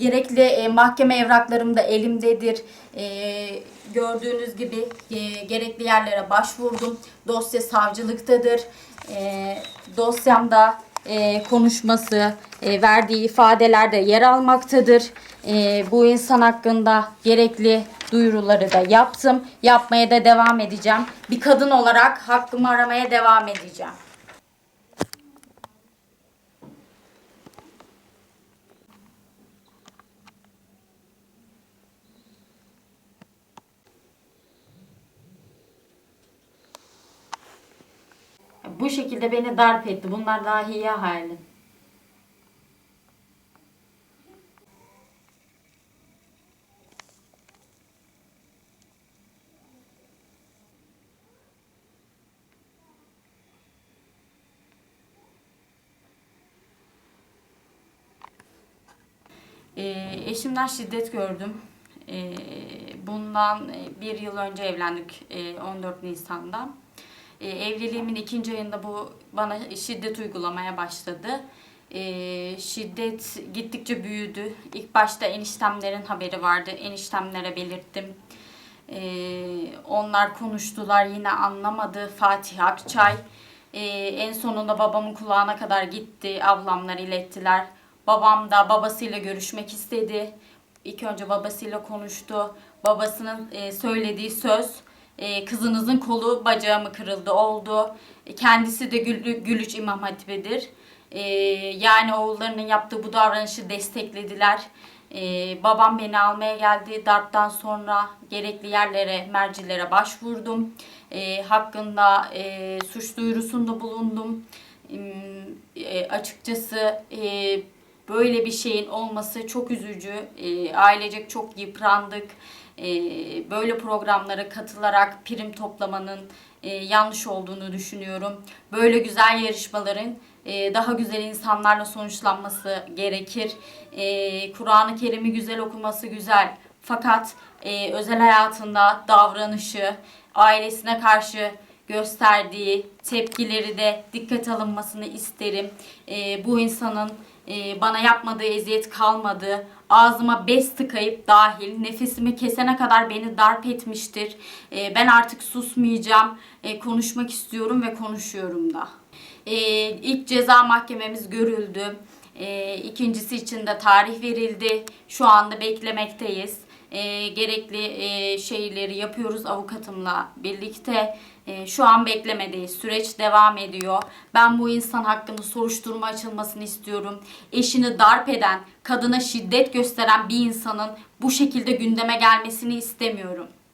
Gerekli e, mahkeme evraklarım da elimdedir. E, gördüğünüz gibi e, gerekli yerlere başvurdum. Dosya savcılıktadır. E, dosyamda e, konuşması, e, verdiği ifadelerde yer almaktadır. E, bu insan hakkında gerekli duyuruları da yaptım. Yapmaya da devam edeceğim. Bir kadın olarak hakkımı aramaya devam edeceğim. Bu şekilde beni darp etti. Bunlar dahi hali. Ee, eşimden şiddet gördüm. Ee, bundan bir yıl önce evlendik e, 14 Nisan'da. E, evliliğimin ikinci ayında bu bana şiddet uygulamaya başladı. E, şiddet gittikçe büyüdü. İlk başta eniştemlerin haberi vardı. Eniştemlere belirttim. E, onlar konuştular yine anlamadı. Fatih Akçay. E, en sonunda babamın kulağına kadar gitti. Ablamlar ilettiler. Babam da babasıyla görüşmek istedi. İlk önce babasıyla konuştu. Babasının e, söylediği söz e, kızınızın kolu bacağı mı kırıldı oldu. E, kendisi de Gül, Gülüç İmam Hatibi'dir. E, yani oğullarının yaptığı bu davranışı desteklediler. E, babam beni almaya geldi. Darptan sonra gerekli yerlere, mercilere başvurdum. Hakkında e, suç duyurusunda bulundum. E, açıkçası e, böyle bir şeyin olması çok üzücü. E, ailecek çok yıprandık. E, böyle programlara katılarak prim toplamanın e, yanlış olduğunu düşünüyorum. Böyle güzel yarışmaların daha güzel insanlarla sonuçlanması gerekir. Kur'an-ı Kerim'i güzel okuması güzel. Fakat özel hayatında davranışı, ailesine karşı gösterdiği tepkileri de dikkat alınmasını isterim. E, bu insanın e, bana yapmadığı eziyet kalmadı. Ağzıma bez tıkayıp dahil nefesimi kesene kadar beni darp etmiştir. E, ben artık susmayacağım. E, konuşmak istiyorum ve konuşuyorum da. E, ilk ceza mahkememiz görüldü. E, ikincisi için de tarih verildi. Şu anda beklemekteyiz e, gerekli e, şeyleri yapıyoruz avukatımla birlikte. E, şu an beklemedeyiz. Süreç devam ediyor. Ben bu insan hakkında soruşturma açılmasını istiyorum. Eşini darp eden, kadına şiddet gösteren bir insanın bu şekilde gündeme gelmesini istemiyorum.